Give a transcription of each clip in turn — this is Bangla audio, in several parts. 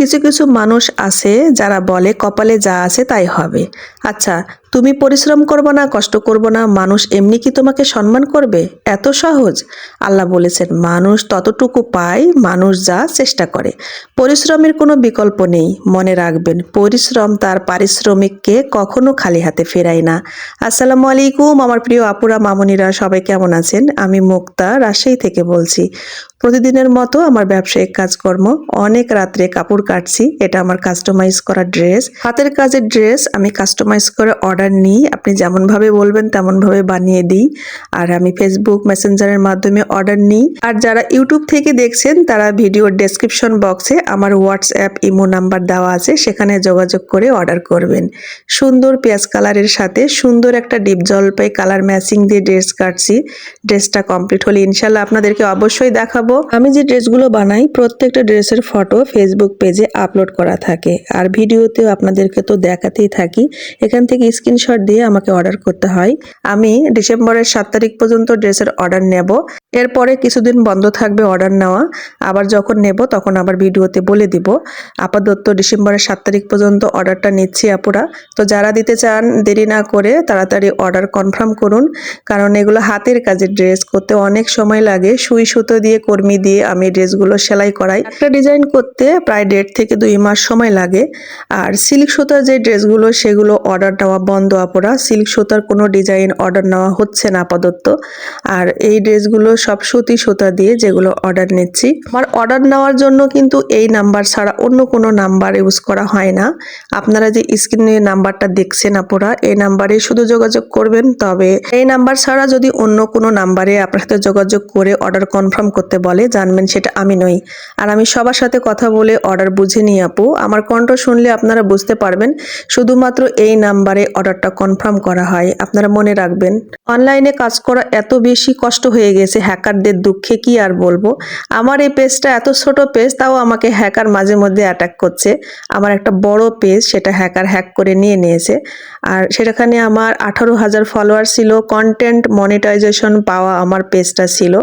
কিছু কিছু মানুষ আছে যারা বলে, কপালে যা আছে তাই হবে। আচ্ছা তুমি পরিশ্রম করব না, কষ্ট করব না, মানুষ এমনি কি তোমাকে সম্মান করবে? এত সহজ। আল্লাহ বলেছেন, মানুষ ততটুকু পায়, মানুষ যা চেষ্টা করে। পরিশ্রমের কোনো বিকল্প নেই, মনে রাখবেন, পরিশ্রম তার পারিশ্রমিককে কখনো খালি হাতে ফেরায় না। আসসালামু আলাইকুম, আমার প্রিয় আপুরা, মামনিরা, সবাই কেমন আছেন? আমি মুক্তা, রাজশাহী থেকে বলছি। প্রতিদিনের মতো আমার ব্যবসায়িক কাজকর্ম, অনেক রাত্রে কাপড় কাটছি, এটা আমার কাস্টমাইজ করা ড্রেস হাতের কাজের ড্রেস আমি কাস্টমাইজ করে অর্ডার নিই, আপনি যেমনভাবে বলবেন তেমনভাবে বানিয়ে দিই। আর আমি ফেসবুক মেসেঞ্জারের মাধ্যমে অর্ডার নিই। আর যারা ইউটিউব থেকে দেখছেন, তারা ভিডিওর ডেসক্রিপশন বক্সে আমার হোয়াটসঅ্যাপ ইমো নাম্বার দেওয়া আছে, সেখানে যোগাযোগ করে অর্ডার করবেন। সুন্দর পেঁয়াজ কালারের সাথে সুন্দর একটা ডিপ জলপাই কালার ম্যাচিং দিয়ে ড্রেস কাটছি। ড্রেসটা কমপ্লিট হলে ইনশাল্লাহ আপনাদেরকে অবশ্যই দেখাবো। আমি যে ড্রেসগুলো বানাই, প্রত্যেকটা ড্রেসের ফটো ফেসবুক পেজে আপলোড করা থাকে। আর ভিডিওতেও আপনাদেরকে তো দেখাতেই থাকি, এখান থেকে স্ক্রিনশট দিয়ে আমাকে অর্ডার করতে হয়। আমি ডিসেম্বরের সাত তারিখ পর্যন্ত ড্রেসের অর্ডার নেব। এরপরে কিছুদিন বন্ধ থাকবে অর্ডার নেওয়া। আবার যখন নেব, তখন আবার ভিডিওতে বলে দিব। আপাতত ডিসেম্বরের সাত তারিখ পর্যন্ত অর্ডারটা নিচ্ছি আপুরা। তো যারা দিতে চান, দেরি না করে তাড়াতাড়ি অর্ডার কনফার্ম করুন। কারণ এগুলো হাতের কাজের ড্রেস করতে অনেক সময় লাগে। সুই সুতো দিয়ে, কর্মী দিয়ে আমি ড্রেসগুলো সেলাই করাই। একটা ডিজাইন করতে প্রায় দেড় থেকে দুই মাস সময় লাগে। আর সিল্ক সুতার যে ড্রেসগুলো, সেগুলো অর্ডার নেওয়া বন্ধ আপুরা। সিল্ক সুতার কোনো ডিজাইন অর্ডার নেওয়া হচ্ছে না আপাতত। আর এই ড্রেসগুলো সব সুতি সুতা দিয়ে যেগুলো অর্ডার নিচ্ছি। আমার অর্ডার নেওয়ার জন্য কিন্তু এই নাম্বার ছাড়া অন্য কোনো নাম্বার ইউজ করা হয় না। আপনারা যে স্ক্রিনে নাম্বারটা দেখছেন আপুরা, এই নাম্বারে শুধু যোগাযোগ করবেন। তবে এই নাম্বার ছাড়া যদি অন্য কোনো নাম্বারে আপনার সাথে যোগাযোগ করে অর্ডার কনফার্ম করতে বলে, জানবেন সেটা আমি নই। আর আমি সবার সাথে কথা বলে অর্ডার বুঝে নিই আপু। আমার কণ্ঠ শুনলে আপনারা বুঝতে পারবেন শুধুমাত্র এই নাম্বারে অর্ডারটা কনফার্ম করা হয়। আপনারা মনে রাখবেন, অনলাইনে কাজ করা এত বেশি কষ্ট হয়ে গেছে হ্যাকারদের দুঃখে, কি আর বলব? আমার এই পেজটা এত ছোট পেজ, তাও আমাকে হ্যাকার মাঝে মধ্যে অ্যাটাক করছে। আমার একটা বড় পেজ, সেটা হ্যাকার হ্যাক করে নিয়ে নিয়েছে। আর সেখানে আমার আঠারো হাজার ফলোয়ার ছিল কন্টেন্ট মনিটাইজেশন পাওয়া আমার পেজটা ছিল।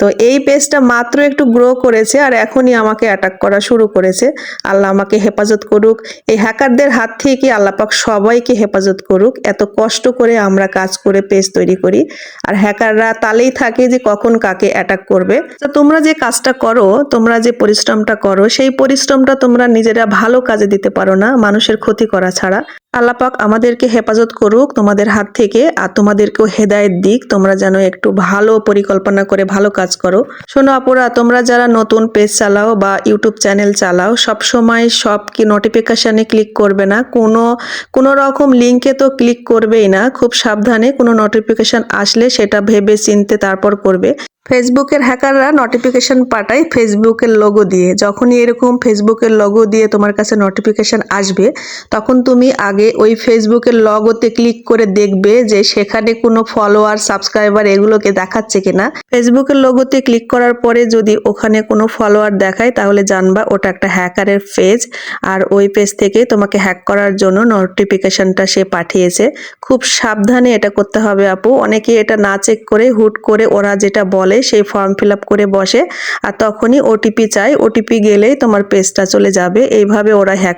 তো এই পেজটা মাত্র একটু গ্রো করেছে, আর এখনই আমাকে অ্যাটাক করা শুরু করেছে। আল্লাহ আমাকে হেফাজত করুক। এই হ্যাকারদের হাত থেকে আল্লাপাক সবাইকে হেফাজত করুক। এত কষ্ট করে আমরা কাজ করে পেজ তৈরি করি। আর হ্যাকাররা তালেই থাকে যে কখন কাকে অ্যাটাক করবে। তো তোমরা যে কাজটা করো, তোমরা যে পরিশ্রমটা করো, সেই পরিশ্রমটা তোমরা নিজেরা ভালো কাজে দিতে পারো না, মানুষের ক্ষতি করা ছাড়া। আল্লাপাক আমাদেরকে হেফাজত করুক তোমাদের হাত থেকে, আর তোমাদেরকেও হেদায়েত দিক। তোমরা যেন একটু ভালো পরিকল্পনা করে ভালো কাজ করো। শোনো আপুরা, তোমরা যারা নতুন পেজ চালাও বা ইউটিউব চ্যানেল চালাও সব সময় সব কি নোটিফিকেশানে ক্লিক করবে না। কোনো কোনো রকম লিঙ্কে তো ক্লিক করবেই না। খুব সাবধানে কোনো নোটিফিকেশান আসলে সেটা ভেবে চিনতে তারপর করবে। ফেসবুকের হ্যাকাররা নোটিফিকেশন পাঠায় ফেসবুকের লোগো দিয়ে। যখনই এরকম ফেসবুকের লোগো দিয়ে তোমার কাছে নোটিফিকেশন আসবে, তখন তুমি আগে ওই ফেসবুকের লগোতে ক্লিক করে দেখবে যে সেখানে কোনো ফলোয়ার সাবস্ক্রাইবার এগুলোকে দেখাচ্ছে কিনা। ফেসবুকের লোগোতে ক্লিক করার পরে যদি ওখানে কোনো ফলোয়ার দেখায়, তাহলে জানবা ওটা একটা হ্যাকারের পেজ আর ওই পেজ থেকে তোমাকে হ্যাক করার জন্য নোটিফিকেশনটা সে পাঠিয়েছে। খুব সাবধানে এটা করতে হবে আপু। অনেকে এটা না চেক করে, হুট করে ওরা যেটা বলে সেই ফর্ম ফিল করে বসে, আর তখনই ওটিপি চাই ওটিপি গেলেই তোমার পেজটা চলে যাবে। এইভাবে ওরা হ্যাক